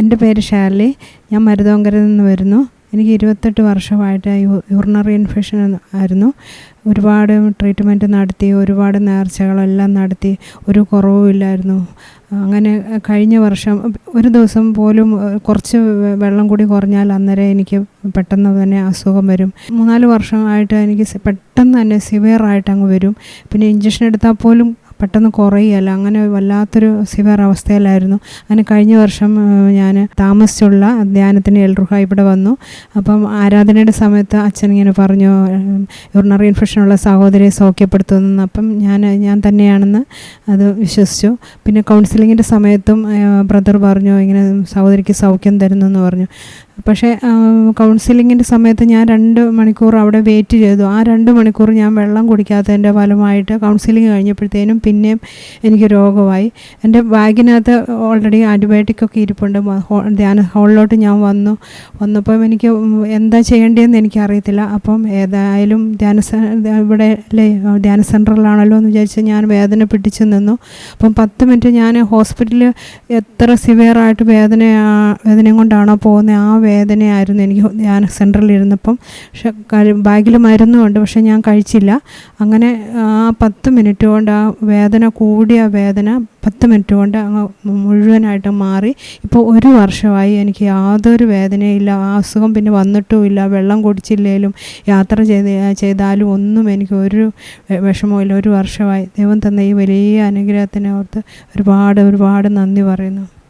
എന്റെ പേര് ഷാർലി. ഞാൻ മരുതോങ്കരയിൽ നിന്ന് വരുന്നു. എനിക്ക് ഇരുപത്തെട്ട് വർഷമായിട്ട് യൂറിനറി ഇൻഫെക്ഷൻ ആയിരുന്നു. ഒരുപാട് ട്രീറ്റ്മെന്റ് നടത്തി ഒരുപാട് നേർച്ചകളെല്ലാം നടത്തി ഒരു കുറവുമില്ലായിരുന്നു അങ്ങനെ കഴിഞ്ഞ വർഷം ഒരു ദിവസം പോലും കുറച്ച് വെള്ളം കൂടി കുറഞ്ഞാൽ അന്നേരം എനിക്ക് പെട്ടെന്ന് തന്നെ അസുഖം വരും. മൂന്നാൽ വർഷമായിട്ട് എനിക്ക് പെട്ടെന്ന് തന്നെ സിവിയറായിട്ട് അങ്ങ് വരും. പിന്നെ ഇഞ്ചക്ഷൻ എടുത്താൽ പോലും പെട്ടെന്ന് കുറയുകയല്ല. അങ്ങനെ വല്ലാത്തൊരു സിവിയർ അവസ്ഥയിലായിരുന്നു അങ്ങനെ കഴിഞ്ഞ വർഷം ഞാൻ താമസിച്ചുള്ള ധ്യാനത്തിന് എൽറുഹ ഇവിടെ വന്നു. അപ്പം ആരാധനയുടെ സമയത്ത് അച്ഛൻ ഇങ്ങനെ പറഞ്ഞു യൂറിനറി ഇൻഫെക്ഷനുള്ള സഹോദരിയെ സൗഖ്യപ്പെടുത്തുന്നു അപ്പം ഞാൻ ഞാൻ തന്നെയാണെന്ന് അത് വിശ്വസിച്ചു. പിന്നെ കൗൺസിലിങ്ങിന്റെ സമയത്തും ബ്രദർ പറഞ്ഞു ഇങ്ങനെ സഹോദരിക്ക് സൗഖ്യം തരുന്നു എന്ന് പറഞ്ഞു. പക്ഷേ കൗൺസിലിങ്ങിന്റെ സമയത്ത് ഞാൻ രണ്ട് മണിക്കൂർ അവിടെ വെയിറ്റ് ചെയ്തു. ആ രണ്ട് മണിക്കൂർ ഞാൻ വെള്ളം കുടിക്കാത്തതിന്റെ ഫലമായിട്ട് കൗൺസിലിംഗ് കഴിഞ്ഞപ്പോഴത്തേനും പിന്നെയും എനിക്ക് രോഗമായി. എന്റെ ബാഗിനകത്ത് ഓൾറെഡി ആന്റിബയോട്ടിക് ഒക്കെ ഇരിപ്പുണ്ട്. ധ്യാന ഹോളിലോട്ട് ഞാൻ വന്നു. വന്നപ്പം എനിക്ക് എന്താ ചെയ്യേണ്ടതെന്ന് എനിക്കറിയത്തില്ല. അപ്പം ഏതായാലും ധ്യാന ഇവിടെ ധ്യാന സെന്ററിലാണല്ലോ എന്ന് വിചാരിച്ച് ഞാൻ വേദന പിടിച്ചു നിന്നു. അപ്പം പത്ത് മിനിറ്റ് ഞാൻ ഹോസ്പിറ്റലിൽ എത്ര സിവിയറായിട്ട് വേദന വേദനയും കൊണ്ടാണോ പോകുന്നത്? ആ വേദനയായിരുന്നു. എനിക്ക് ധ്യാന സെന്ററിൽ ഇരുന്നപ്പം പക്ഷെ ബാഗിൽ മരുന്നുണ്ട് പക്ഷെ ഞാൻ കഴിച്ചില്ല. അങ്ങനെ ആ പത്ത് മിനിറ്റ് കൊണ്ട് ആ വേദന കൂടിയ വേദന പത്ത് മിനിറ്റ് കൊണ്ട് അങ്ങ് മുഴുവനായിട്ട് മാറി. ഇപ്പോൾ ഒരു വർഷമായി എനിക്ക് യാതൊരു വേദനയില്ല ആ അസുഖം പിന്നെ വന്നിട്ടുമില്ല വെള്ളം കുടിച്ചില്ലേലും യാത്ര ചെയ്ത് ചെയ്താലും ഒന്നും എനിക്ക് ഒരു വിഷമമില്ല ഒരു വർഷമായി. ദൈവം തന്ന ഈ വലിയ അനുഗ്രഹത്തിനെ ഓർത്ത് ഒരുപാട് ഒരുപാട് നന്ദി പറയുന്നു.